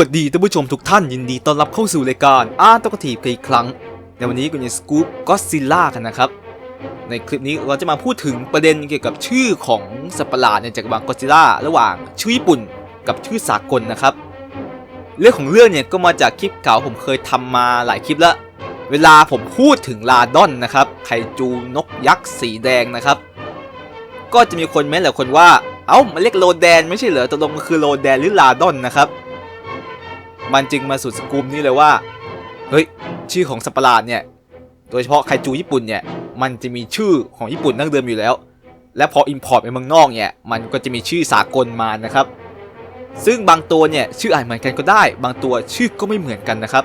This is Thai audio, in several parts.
สวัสดีท่านผู้ชมทุกท่านยินดีต้อนรับเข้าสู่รายการอาร์ตกทีฟอีกครั้ง ในวันนี้กูจะสกู๊ปก็ซิล่ากันนะครับ ในคลิปนี้เราจะมาพูดถึงประเด็นเกี่ยวกับชื่อของสัตว์ประหลาดในจักรวาลก็ซิล่าระหว่างชื่อญี่ปุ่นกับชื่อสากลนะครับ เรื่องของเรื่องเนี่ยก็มาจากคลิปเก่าผมเคยทำมาหลายคลิปแล้ว เวลาผมพูดถึงลาดอนนะครับไคจูนกยักษ์สีแดงนะครับ ก็จะมีคนเม้นหลายคนว่า เอ้ามันเรียกโลแดนไม่ใช่เหรอตกลงมันคือโลแดนหรือลาดอนนะครับ มันจึงมาสู่สกูมนี้เลยว่า เฮ้ย ชื่อของสัตว์ประหลาดเนี่ย โดยเฉพาะไคจูญี่ปุ่นเนี่ย มันจะมีชื่อของญี่ปุ่นดั้งเดิมอยู่แล้ว และพออิ p พอร์ตไปเมืองนอกเนี่ย มันก็จะมีชื่อสากลมานะครับ ซึ่งบางตัวเนี่ยชื่ออาจเหมือนกันก็ได้ บางตัวชื่อก็ไม่เหมือนกันนะครับ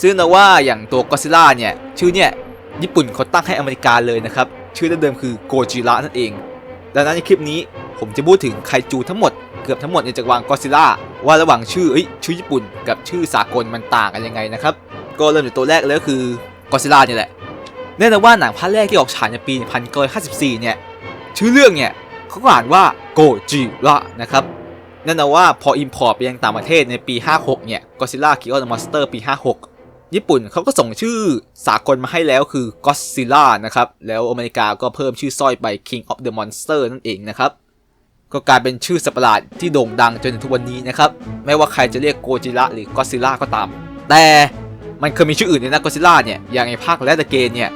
ซึ่งนะว่าอย่างตัวก็ซิล่าเนี่ย ชื่อเนี่ยญี่ปุ่นเขาตั้งให้อเมริกาเลยนะครับ ชื่อเดิมคือโกจิระนั่นเอง ดังนั้นในคลิปนี้ผมจะพูดถึงไคจูทั้งหมด เกือบทั้งหมดในจักรวาลก็ซิล่าว่าระหว่างชื่ออชื่อญี่ปุ่นกับชื่อสากลมันต่างกันยังไงนะครับ ก็เริ่มจากตัวแรกเลยก็คือก็ซิล่าเนี่ยแหละแน่นอนว่าหนังภาคแรกที่ออกฉายในปี 1954 เนี่ย ชื่อเรื่องเนี่ยเขาก็อ่านว่าโกจิระนะครับแน่นอนว่าพออิมพอร์ตไปยังต่างประเทศในปี 56 เนี่ยก็ซิล่าคิอเดอะมอนสเตอร์ปี 56 ญี่ปุ่นเขาก็ส่งชื่อสากลมาให้แล้วคือ Godzilla นะครับ แล้วอเมริกาก็เพิ่มชื่อสร้อยไป King of the Monster นั่นเองนะครับ ก็กลายเป็นชื่อสัตว์ประหลาดที่โด่งดังจนถึงทุกวันนี้นะครับ ไม่ว่าใครจะเรียกโกจิระหรือ Godzilla ก็ตาม แต่มันเคยมีชื่ออื่นในนะ Godzilla เนี่ยอย่างในภาคแรกเกนเนี่ย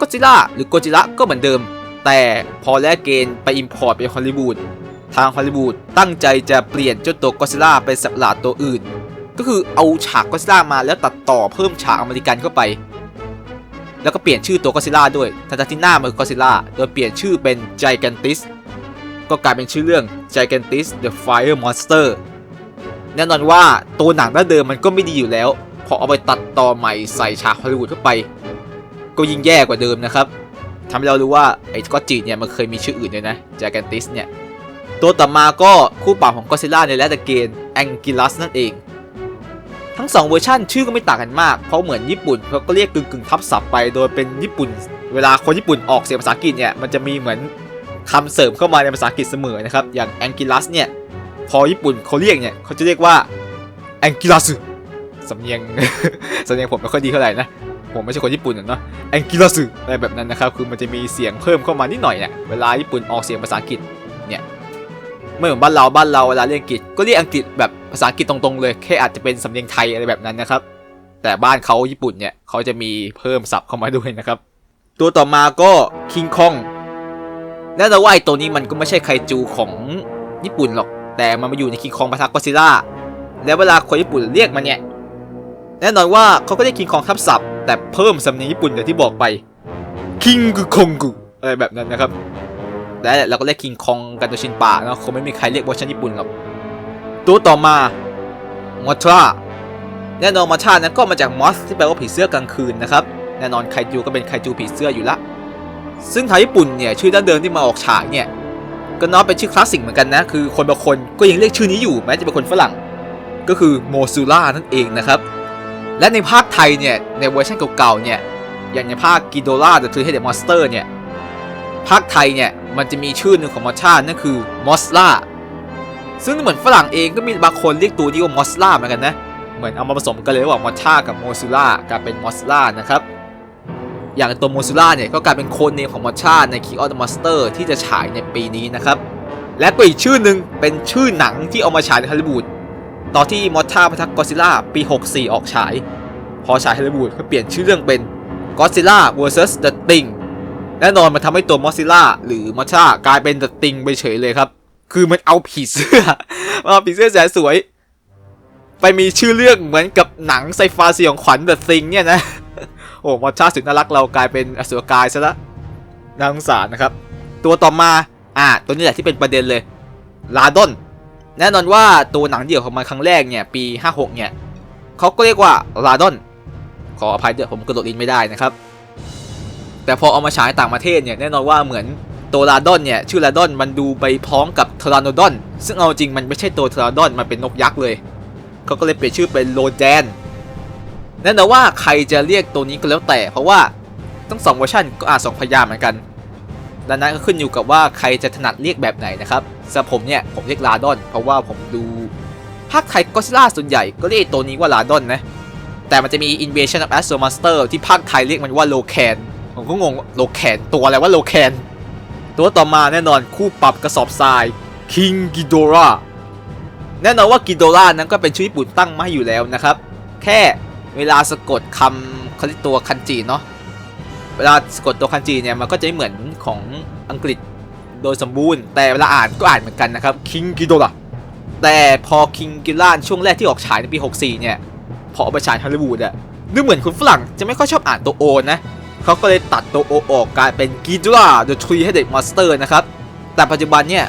Godzilla หรือ Godzilla ก็เหมือนเดิม แต่พอแลกเกนไปอิมพอร์ตไปฮอลลีวูดทางฮอลลีวูดตั้งใจจะเปลี่ยนเจ้าตัว Godzilla เป็นสัตว์ประหลาดตัวอื่น ก็คือเอาฉากก็ซิล่ามาแล้วตัดต่อเพิ่มฉากอเมริกันเข้าไป แล้วก็เปลี่ยนชื่อตัวก็ซิล่าด้วยทาตาทิน่ามันก็ซิล่าโดยเปลี่ยนชื่อเป็น Gigantis ก็ ก็กลายเป็นชื่อเรื่อง Gigantis the Fire Monster แน่นอนว่าตัวหนังดั้งเดิมมันก็ไม่ดีอยู่แล้ว พอเอาไปตัดต่อใหม่ใส่ฉากฮอลลีวูดเข้าไป ก็ยิ่งแย่กว่าเดิมนะครับทำให้เรารู้ว่าไอ้ก็จีเนี่ยมันเคยมีชื่ออื่นด้วยนะ Gigantis เนี่ย ตัวต่อมาก็คู่ปรับของก็ซิล่าในแรดเกน Anguillus นั่นเอง ทั้ง 2 เวอร์ชันชื่อก็ไม่ต่างกันมาก เพราะเหมือนญี่ปุ่นเขาก็เรียกกึ่งกึ่งๆทับศัพท์ไป โดยเป็นญี่ปุ่น เวลาคนญี่ปุ่นออกเสียงภาษาอังกฤษเนี่ยมันจะมีเหมือน คำเสริมเข้ามาในภาษาอังกฤษเสมอนะครับ อย่าง Anguillus เนี่ย พอญี่ปุ่นเขาเรียกเนี่ยเขาจะเรียกว่า Anguillus สำเนียงสำเนียงผมไม่ค่อยดีเท่าไหร่นะ ผมไม่ใช่คนญี่ปุ่นเนาะ Anguillus อะไรแบบนั้นนะครับ คือมันจะมีเสียงเพิ่มเข้ามานิดหน่อยเนี่ยเวลาญี่ปุ่นออกเสียงภาษาอังกฤษเนี่ยไม่เหมือนบ้านเราบ้านเราเวลาเรียนอังกฤษก็เรียกอังกฤษแบบภาษาอังกฤษตรงๆเลยแค่อาจจะเป็นสำเนียงไทยอะไรแบบนั้นนะครับ แต่บ้านเขาญี่ปุ่นเนี่ยเขาจะมีเพิ่มศัพท์เข้ามาด้วยนะครับ ตัวต่อมาก็คิงคอง แน่นอนว่าไอตัวนี้มันก็ไม่ใช่ไคจูของญี่ปุ่นหรอก แต่มันมาอยู่ในคิงคองปะทะก็ซิล่า แล้วเวลาคนญี่ปุ่นเรียกมันเนี่ย แน่นอนว่าเขาก็เรียกคิงคองทับศัพท์แต่เพิ่มสำเนียงญี่ปุ่นอย่างที่บอกไปคิงกุคงกุอะไรแบบนั้นนะครับและเราก็เรียกคิงคองกันตัวชินป่าเนาะคงไม่มีใครเรียกเวอร์ชันญี่ปุ่นหรอกตัวต่อมามอทราแน่นอนมอทรานั้นก็มาจากมอสที่แปลว่าผีเสื้อกลางคืนนะครับแน่นอนไคจูก็เป็นไคจูผีเสื้ออยู่ละ ซึ่งไทยญี่ปุ่นเนี่ยชื่อดั้งเดิมที่มาออกฉายเนี่ยก็นับเป็นชื่อคลาสสิกเหมือนกันนะ คือคนบางคนก็ยังเรียกชื่อนี้อยู่แม้จะเป็นคนฝรั่ง ก็คือโมซูล่านั่นเองนะครับ และในภาคไทยเนี่ยในเวอร์ชันเก่าๆเนี่ยอย่างในภาคกิโดล่า The Three Headed Monster เนี่ยภาคไทยเนี่ยมันจะมีชื่อหนึ่งของมอชานั่นคือมอสล่าซึ่งเหมือนฝรั่งเองก็มีบางคนเรียกตัวนี้ว่ามอสล่าเหมือนกันนะ เหมือนเอามาผสมกันเลยระหว่างมอชากับโมซูล่ากลายเป็นมอสล่านะครับ อย่างตัวโมซูล่าเนี่ยก็กลายเป็นโคนเนมของมอชาใน King of the Monster ที่จะฉายในปีนี้นะครับ และก็อีกชื่อหนึ่งเป็นชื่อหนังที่เอามาฉายในฮอลลีวูดตอนที่มอชาพัทักกอซิล่าปี 64 ออกฉาย พอฉายฮอลลีวูดก็เปลี่ยนชื่อเรื่องเป็น Godzilla vs The Thing แน่นอนมันทำให้ตัวมอซิล่าหรือมอชากลายเป็นเดอะติงไปเฉยเลยครับ คือมันเอาผีเสื้อมันเอาผีเสื้อแสนสวย ไปมีชื่อเรื่องเหมือนกับหนังไซไฟสยองขวัญเดอะติงเนี่ยนะ อ้มอชาสุดน่ารักเรากลายเป็นอสุรกายซะละน่าสงสารนะครับ ตัวต่อมาอ่าตัวนี้แหละที่เป็นประเด็นเลยลาดอนแน่นอนว่าตัวหนังเดี่ยวของมันครั้งแรกเนี่ยปี 56 เนี่ยเขาก็เรียกว่าลาดอนขออภัยด้วยผมกระโดดลินไม่ได้นะครับ แต่พอเอามาฉายต่างประเทศเนี่ยแน่นอนว่าเหมือนตัวลาดอนเนี่ยชื่อลาดอนมันดูไปพ้อมกับทราโนดอนซึ่งเอาจริงมันไม่ใช่ตัวทราโนดอนมันเป็นนกยักษ์เลยเขาก็เลยเปลี่ยนชื่อเป็นโลแจน แน่นอนว่าใครจะเรียกตัวนี้ก็แล้วแต่ เพราะว่าทั้งสองเวอร์ชันก็อานสองพยางเหมือนกันดังนั้นก็ขึ้นอยู่กับว่าใครจะถนัดเรียกแบบไหนนะครับสำหรับผมเนี่ยผมเรียกลาดอน เพราะว่าผมดูภาคไทยก็ซิล่าส่วนใหญ่ก็เรียกตัวนี้ว่าลาดอนนะแต่มันจะมี Invasion of Astro Monster ที่ภาคไทยเรียกมันว่าโลแคนผมก็งงโลแคนตัวอะไรว่าโลแคนตัวต่อมาแน่นอนคู่ปรับกระสอบทราย King Ghidorah แน่นอนว่า Ghidorah นั้นก็เป็นชื่อญี่ปุ่นตั้งมาอยู่แล้วนะครับ แค่ เวลาสะกดคำเขาเรียกตัวคันจิเนาะเวลาสะกดตัวคันจิเนี่ยมันก็จะไม่เหมือนของอังกฤษโดยสมบูรณ์ แต่เวลาอ่านก็อ่านเหมือนกันนะครับ King Ghidorah แต่พอ King Ghidorah ช่วงแรกที่ออกฉายในปี 64 เนี่ย พอเอาไปฉายฮอลลีวูดอะดูเหมือนคนฝรั่งจะไม่ค่อยชอบอ่านตัวโอนะเขาก็เลยตัดตัวโอออกกลายเป็น Ghidorah the Three-Headed Monster นะครับ แต่ปัจจุบันเนี่ย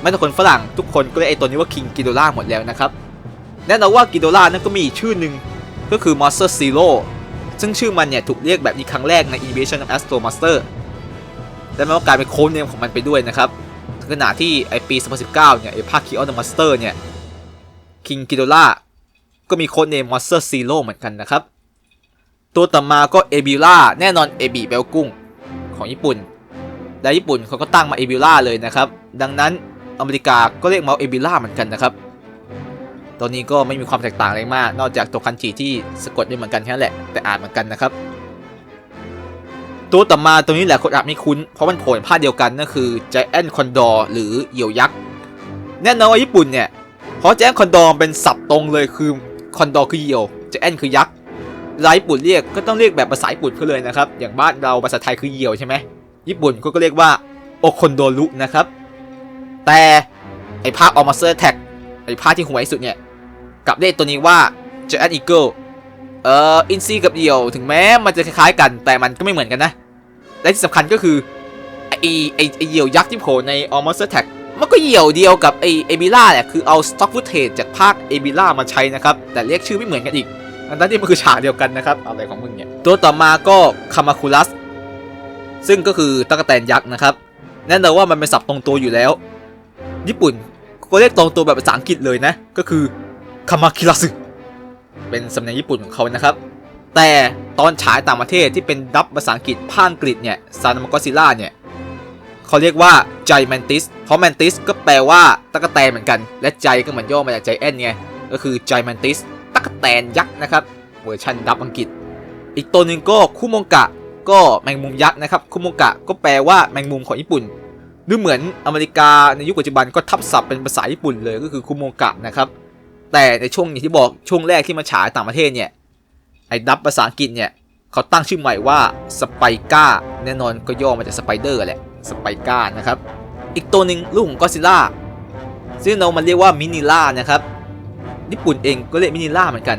ไม่แต่คนฝรั่งทุกคนก็เรียกไอ้ตัวนี้ว่า King Ghidorah หมดแล้วนะครับ แน่นอนว่า Ghidorah นั่นก็มีชื่อหนึ่ง ก็คือ Monster Zero ซึ่งชื่อมันเนี่ยถูกเรียกแบบนี้ครั้งแรกใน Invasion of Astro Monster และมันก็กลายเป็นโค้ดเนมของมันไปด้วยนะครับขณะที่ไอปี 2019 เนี่ยไอภาค King of the Monster เนี่ย King Ghidorah ก็มีโค้ดเนม Monster Zero เหมือนกันนะครับ ตัวต่อมาก็เอบิล่าแน่นอนเอบิแปลกุ้งของญี่ปุ่น และญี่ปุ่นเขาก็ตั้งมาเอบิล่าเลยนะครับ ดังนั้นอเมริกาก็เรียกมาเอบิล่าเหมือนกันนะครับ ตัวนี้ก็ไม่มีความแตกต่างอะไรมาก นอกจากตัวคันจิที่สะกดไม่เหมือนกันแค่นั้นแหละแต่อ่านเหมือนกันนะครับตัวต่อมาตัวนี้แหละคนอาจไม่คุ้น เพราะมันโผล่ในภาเดียวกันนั่นคือ Giant Condor หรือเหยี่ยวยักษ์ แน่นอนว่าญี่ปุ่นเนี่ย เพราะ Giant Condor เป็นศัพท์ตรงเลยคือ Condor คือเหยี่ยว Giant คือยักษ์เวลาญี่ปุ่นเรียกก็ต้องเรียกแบบภาษาญี่ปุ่นเขาเลยนะครับ อย่างบ้านเราภาษาไทยคือเหยี่ยวใช่ไหมญี่ปุ่นก็เรียกว่าโอคอนโดรุนะครับ แต่ไอภาคออมาเซอร์แท็กไอภาคที่ห่วยสุดเนี่ย กลับเรียกตัวนี้ว่า Giant Eagle เอ่ออินซีกับเหยี่ยว ถึงแม้มันจะคล้ายๆกันแต่มันก็ไม่เหมือนกันนะ และที่สำคัญก็คือไอไอไอเหี่ยวยักษ์ที่โผล่ใน All Monster Attack มันก็เหี่ยวเดียวกับไอเอบิล่าเนี่ยคือเอาสต็อกฟุตเทจจากภาคเอบิล่ามาใช้นะครับ แต่เรียกชื่อไม่เหมือนกันอีกอันนั้นที่มันคือฉากเดียวกันนะครับอะไรของมึงเนี่ยตัวต่อมาก็คามาคูลัสซึ่งก็คือตะกแตนยักษ์นะครับแน่นอนว่ามันเป็นศัพท์ตรงตัวอยู่แล้ว ญี่ปุ่นก็เรียกตรงตัวแบบภาษาอังกฤษเลยนะ ก็คือ คามาคิรัสึเป็นสำเนียงญี่ปุ่นของเขานะครับ แต่ตอนฉายต่างประเทศที่เป็นดับภาษาอังกฤษภาคอังกฤษเนี่ยซานามากอซิล่าเนี่ยเขาเรียกว่าใจแมนติสเพราะแมนติสก็แปลว่าตะกแตนเหมือนกัน และใจก็เหมือนย่อมาจากใจแอนไงก็คือใจแมนติสตะกแตนยักษ์นะครับเวอร์ชันดับอังกฤษ อีกตัวหนึ่งก็คุโมงกะก็แมงมุมยักษ์นะครับคุโมงกะก็แปลว่าแมงมุมของญี่ปุ่นดูเหมือนอเมริกาในยุคปัจจุบันก็ทับศัพท์เป็นภาษาญี่ปุ่นเลยก็คือคุโมงกะนะครับ แต่ในช่วงอย่างที่บอกช่วงแรกที่มาฉายต่างประเทศเนี่ยไอ้ดับภาษาอังกฤษเนี่ยเขาตั้งชื่อใหม่ว่าสไปก้าแน่นอนก็ย่อมาจากสไปเดอร์แหละสไปก้านะครับ อีกตัวหนึ่งลูกของก็ซิล่าซึ่งเรามันเรียกว่ามินิล่านะครับญี่ปุ่นเองก็เรียกมินิล่าเหมือนกัน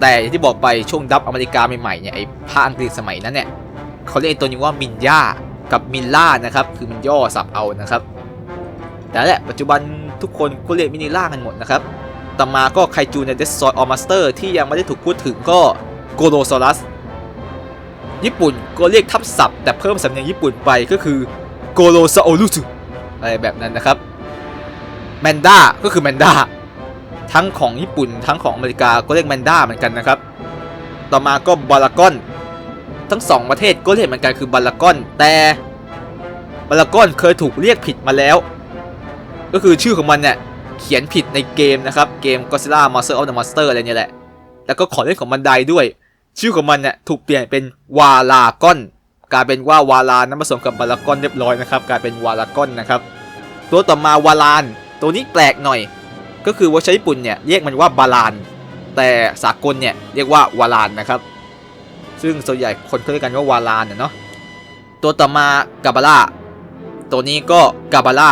แต่อย่างที่บอกไปช่วงดับอเมริกาใหม่ๆเนี่ยไอ้ภาคอังกฤษสมัยนั้นเนี่ยเขาเรียกตัวนี้ว่ามินย่ากับมินล่านะครับคือมันย่อสับเอานะครับ แต่แหละปัจจุบันทุกคนก็เรียกมินิล่ากันหมดนะครับ ต่อมาก็ไคจูใน Destroy All Master ที่ยังไม่ได้ถูกพูดถึงก็โกโ o ซ a รัส ญี่ปุ่นก็เรียกทับศัพท์แต่เพิ่มสำเนียงญี่ปุ่นไปก็คือโกโ o ซ a โอรุสอะไรแบบนั้นนะครับแมนด้าก็คือแมนด้าทั้งของญี่ปุ่นทั้งของอเมริกาก็เรียกแมนด้าเหมือนกันนะครับ ต่อมาก็บาลากอน ทั้งสองประเทศก็เรียกเหมือนกันคือบาลากอน แต่บาลากอนเคยถูกเรียกผิดมาแล้ว ก็คือชื่อของมันเนี่ย เขียนผิดในเกมนะครับ เกม Godzilla Monster of the Monster อะไรเนี่ยแหละ แล้วก็ขอเล่นของบันไดด้วย ชื่อของมันเนี่ยถูกเปลี่ยนเป็นวาลากอนกลายเป็นว่าวาลานั้นผสมกับบาลากอนเรียบร้อยนะครับกลายเป็นวาลากอนนะครับ ตัวต่อมาวาลาน ตัวนี้แปลกหน่อย ก็คือว่าใช้ญี่ปุ่นเนี่ยเรียกมันว่าบาลาน แต่สากลเนี่ยเรียกว่าวาลานนะครับ ซึ่งส่วนใหญ่คนเขาเรียกกันว่าวาลานเนาะตัวต่อมากาบาร่าตัวนี้ก็กาบาร่า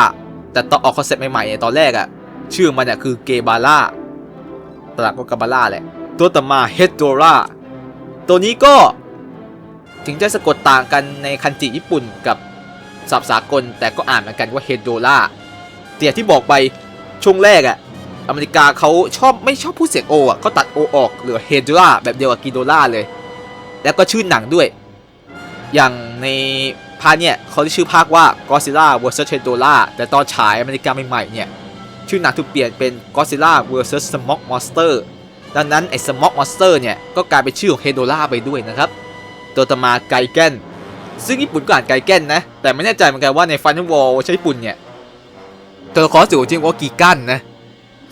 แต่ตอนออกคอนเซ็ปต์ใหม่ๆเนี่ยตอนแรกอะ ชื่อมันเนี่ยคือเกบาร่าตลาดก็กาบาร่าแหละ ตัวต่อมาเฮดโดราตัวนี้ก็ถึงจะสะกดต่างกันในคันจิญี่ปุ่นกับศัพท์สากล แต่ก็อ่านเหมือนกันว่าเฮดโดราแต่ยที่บอกไปช่วงแรกอะอเมริกาเขาชอบไม่ชอบพูดเสียงโออะเขาตัดโอออกเหลือเฮดโดราแบบเดียวกับกิโดราเลย แล้วก็ชื่อหนังด้วย อย่างในภาคเนี่ยเขาชื่อภาคว่า Godzilla vs Hedorah แต่ตอนฉายอเมริกาใหม่ๆเนี่ย ชื่อหนังถูกเปลี่ยนเป็น Godzilla vs Smog Monster ดังนั้นไอ้ Smog Monster เนี่ย ก็กลายเป็นชื่อของ Hedorah ไปด้วยนะครับ ตัวต่อมาไกแกนซึ่งญี่ปุ่นก็อ่านไกแกนนะ แต่ไม่แน่ใจเหมือนกันว่าใน Final War ใช้ญี่ปุ่นเนี่ย ตัวละครสื่อจริงว่ากีกันนะ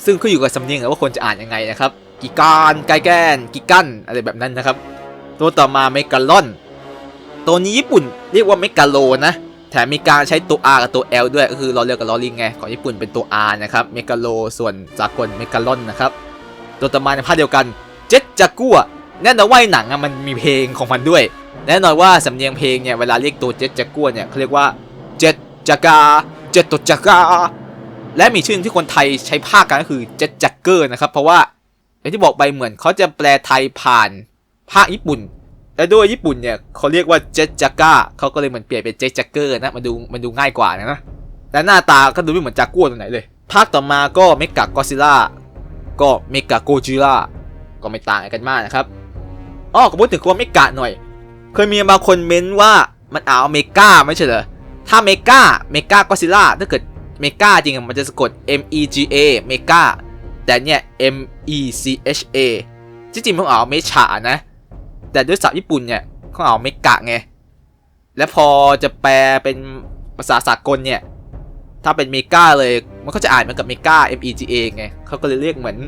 ซึ่งขึ้นอยู่กับสำเนียงว่าคนจะอ่านยังไงนะครับกิการไกแกนกิกันอะไรแบบนั้นนะครับ ตัวต่อมาเมกาลอน ตัวนี้ญี่ปุ่นเรียกว่าเมกาโลนะ แถมมีการใช้ตัว R กับตัว L ด้วยก็คือลอเรือกับลอลิงไง ของญี่ปุ่นเป็นตัว R นะครับ เมกาโล ส่วนสากลเมกาลอนนะครับ ตัวต่อมาในภาคเดียวกัน เจ็ดจากัวแน่นอนว่าในหนังมันมีเพลงของมันด้วย แน่นอนว่าสำเนียงเพลงเนี่ยเวลาเรียกตัวเจ็ดจากัวเนี่ยเขาเรียกว่าเจ็ดจากาเจ็ดตัวจากาและมีชื่อที่คนไทยใช้ภาคกันก็คือเจ็ดจักเกอร์นะครับ เพราะว่าอย่างที่บอกไปเหมือนเขาจะแปลไทยผ่านภาคญี่ปุ่น แต่ด้วยญี่ปุ่นเนี่ยเขาเรียกว่าเจ็ตจักก้าเขาก็เลยเหมือนเปลี่ยนเป็นเจ็ตจักเกอร์นะมันดูมันดูง่ายกว่านะนะและหน้าตาก็ดูไม่เหมือนจากัวตรงไหนเลย ภาคต่อมาก็เมกากอซิล่าก็เมกาโกจิล่าก็ไม่ต่างกันมากนะครับอ้อก็พูดถึงคำว่าเมกะหน่อย เคยมีบางคนเม้นว่ามันอ่านเมกาไม่ใช่เหรอถ้าเมกาเมกากอซิล่าถ้าเกิดเมกาจริงอะมันจะสะกด M E G A เมกาแต่เนี่ย M E C H A จริงๆมันอ่านเมฉานะ แต่ด้วยศัพท์ญี่ปุ่นเนี่ยเขาเอาเมกะไง และพอจะแปลเป็นภาษาสากลเนี่ย ถ้าเป็นเมกาเลยมันก็จะอ่านเหมือนกับเมกา M E G A ไงเขาก็เลยเรียกเหมือน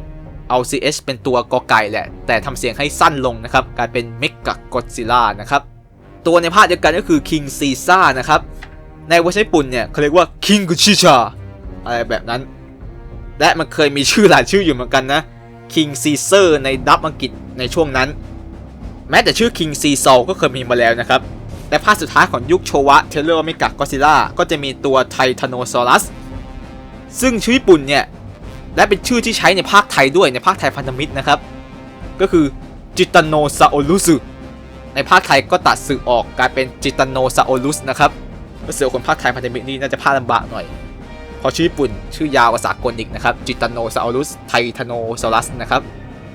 เอา C H เป็นตัวกอไก่แหละ แต่ทำเสียงให้สั้นลงนะครับกลายเป็นเมกะกอซิล่านะครับ ตัวในภาคเดียวกันก็คือ King Caesar นะครับ ในเวอร์ชันญี่ปุ่นเนี่ยเขาเรียกว่า King Chicha อะไรแบบนั้น และมันเคยมีชื่อหลายชื่ออยู่เหมือนกันนะ King Caesar ในดับอังกฤษในช่วงนั้น แม้แต่ชื่อ King c s o l ก็เคยมีมาแล้วนะครับ แต่ภาคสุดท้ายของยุคโชวะเทเลอร์มิกะกอซิล่าก็จะมีตัวไททานซอรัส ซึ่งชื่อญี่ปุ่นเนี่ย และเป็นชื่อที่ใช้ในภาคไทยด้วยในภาคไทยพันธมิตรนะครับ ก็คือจิตโนซาโอลุสในภาคไทยก็ตัดสื่อออกกลายเป็นจิตโนซาโอลุสนะครับเสือคนภาคไทยพันธมิตรนี่น่าจะพลาดลำบากหน่อยเพราะชื่อญี่ปุ่นชื่อยาวกว่าสากลอีกนะครับจิตโนซาโอลุสไททานซอรัสนะครับ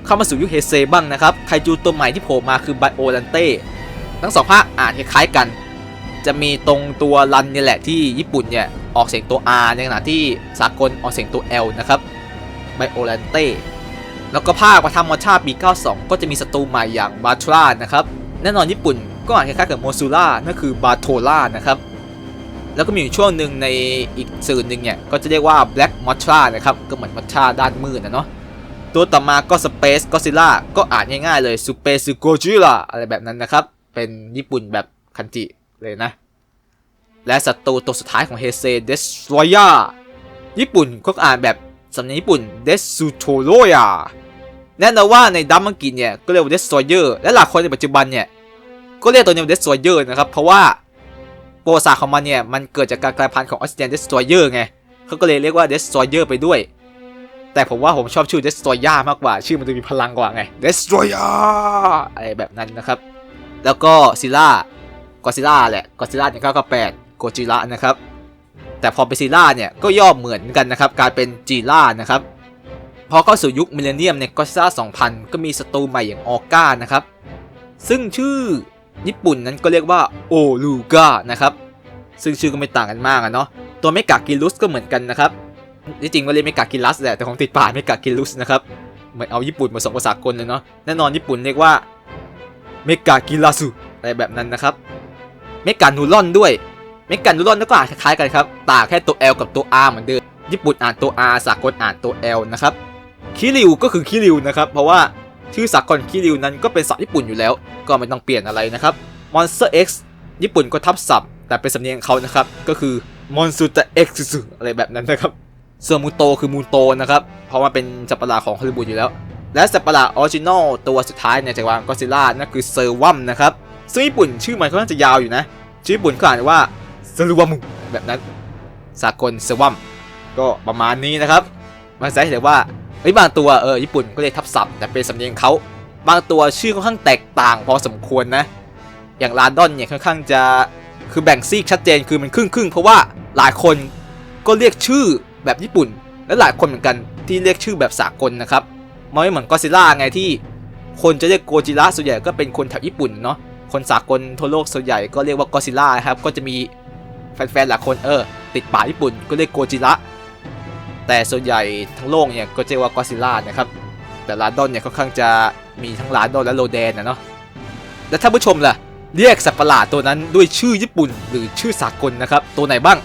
เข้ามาสู่ยุคเฮเซบ้างนะครับไคจูตัวใหม่ที่โผล่มาคือไบโอลันเต้ทั้งสองภาคอ่านคล้ายๆกัน จะมีตรงตัวรันนี่แหละที่ญี่ปุ่นเนี่ยออกเสียงตัว R ในขณะที่สากลออกเสียงตัว L นะครับไบโอลันเต้แล้วก็ภาคประทับมอชาปี 92 ก็จะมีศัตรูใหม่อย่างบาทรานะครับแน่นอนญี่ปุ่นก็อ่านคล้ายๆกับโมซูล่านั่นคือบาโทล่านะครับแล้วก็มีอยู่ช่วงหนึ่งในอีกสื่อหนึ่งเนี่ยก็จะเรียกว่า Black m o t r a นะครับก็เหมือนมอชาด้านมืดนะเนาะ ตัวต่อมาก็ Space Godzilla ก็อ่านง่ายๆเลย Space Godzilla อะไรแบบนั้นนะครับ เป็นญี่ปุ่นแบบคันจิเลยนะ และศัตรูตัวสุดท้ายของเฮเซ Destroyer ญี่ปุ่นก็อ่านแบบสำเนียงญี่ปุ่น Desutoroya แน่นอนว่าในดัมมังกิเนี่ย ก็เรียกว่า Destroyer และหลายคนในปัจจุบันเนี่ย ก็เรียกตัวนี้ว่า Destroyer นะครับ เพราะว่าประวัติศาสตร์ของมันเนี่ย มันเกิดจากการกลายพันธุ์ของ Australian Destroyer ไงเขาก็เลยเรียกว่า Destroyer ไปด้วย แต่ผมว่าผมชอบชื่อ Destroyer มากกว่า ชื่อมันดูมีพลังกว่าไง Destroyer อะไรแบบนั้นนะครับ แล้วก็ซิล่ากอซิล่าแหละกอซิล่าเนี่ยก็แปดโกจิระนะครับ แต่พอเป็นซิล่าเนี่ยก็ย่อเหมือนกันนะครับกลายเป็นจีล่านะครับ พอเข้าสู่ยุคมิเลเนียมในกอซิล่า2000 ก็มีศัตรูใหม่อย่างออก้านะครับ ซึ่งชื่อญี่ปุ่นนั้นก็เรียกว่าโอลูกานะครับ ซึ่งชื่อก็ไม่ต่างกันมากอะเนาะ ตัวเมกากิลุสก็เหมือนกันนะครับ ที่จริงก็เรียกเมกากิลัสแหละแต่ของติดปากเมกากิลุสนะครับเหมือนเอาญี่ปุ่นผสมภาษากลเลยเนาะแน่นอนญี่ปุ่นเรียกว่าเมกากิลัสุอะไรแบบนั้นนะครับเมกานูรอนด้วยเมกานูรอนก็อ่านคล้ายๆกันครับต่างแค่ตัว L กับตัว R เหมือนเดิมญี่ปุ่นอ่านตัว R สากลอ่านตัว L นะครับคิริวก็คือคิริวนะครับเพราะว่าชื่อสากลคิริวนั้นก็เป็นศัพท์ญี่ปุ่นอยู่แล้ว ก็ไม่ต้องเปลี่ยนอะไรนะครับ Monster X ญี่ปุ่นก็ทับศัพท์แต่เป็นสำเนียงเขานะครับก็คือ Monster X อะไรแบบนั้นนะครับ ส่วนมูโตคือมูโตนะครับ เพราะว่าเป็นสัตว์ประหลาดของฮอลลีวูดอยู่แล้ว และสัตว์ประหลาดออริจินอลตัวสุดท้ายในจักรวาลก็ซิล่านั่นคือเซอร์วัมนะครับ ซึ่งญี่ปุ่นชื่อมันค่อนข้าจะยาวอยู่นะ ชื่อญี่ปุ่นก็อ่านว่าเซอร์วัมแบบนั้น สากลเซอร์วัมก็ประมาณนี้นะครับมันแสดงเห็นว่าเฮ้บางตัวเออญี่ปุ่นก็เรียทับศัพท์แต่เป็นสำเนียงเขาบางตัวชื่อค่อนข้างแตกต่างพอสมควรนะ อย่างลาดอนเนี่ยค่อนข้างจะคือแบ่งซีกชัดเจนคือมันครึ่งครึ่งๆเพราะว่าหลายคนก็เรียกชื่อ แบบญี่ปุ่น และหลายคนเหมือนกันที่เรียกชื่อแบบสากลนะครับมันไม่เหมือนก็ซิล่าไงที่คนจะเรียกโกจิระส่วนใหญ่ก็เป็นคนแถวญี่ปุ่นเนาะคนสากลทั่วโลกส่วนใหญ่ก็เรียกว่าก็ซิล่าครับก็จะมีแฟนๆหลายคนเออ ติดปาญี่ปุ่นก็เรียกโกจิระแต่ส่วนใหญ่ทั้งโลกเนี่ยก็เรียกว่าก็ซิล่านะครับแต่ลาดอนเนี่ยค่อนข้างจะมีทั้งลาดอนและโรแดนนะเนาะแล้วท่านผู้ชมล่ะเรียกสัตว์ประหลาดตัวนั้นด้วยชื่อญี่ปุ่นหรือชื่อสากลนะครับ ตัวไหนบ้าง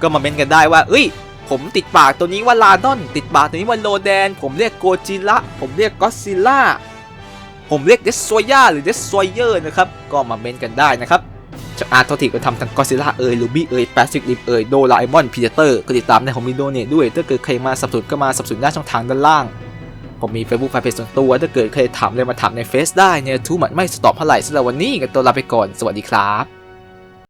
ก็มาเม้นกันได้ว่า เอ้ย ผมติดปากตัวนี้ว่าลาดอน ติดปากตัวนี้ว่าโลแดน ผมเรียกโกจิระผมเรียกก็ซิล่าผมเรียกเดสโซย่าหรือเดสโซเยอร์นะครับ ก็มาเมนกันได้นะครับจากอาร์ตโทษทีก็ทำทั้งก็ซิล่าเอ่ยลูบี้เอ่ยแปซิฟิกริมเอ่ยโดราเอมอนพีเตอร์ก็ติดตามในของมิโดเนตด้วย ถ้าเกิดใครมาสับสนก็มาสับสนได้ช่องทางด้านล่าง ผมมี Facebook แฟนเพจส่วนตัว ถ้าเกิดใครถามอะไรมาถามในเฟซได้เนี่ยทูมันไม่สตอบเท่าไหร่สำหรับวันนี้กันตัวลาไปก่อนสวัสดีครับ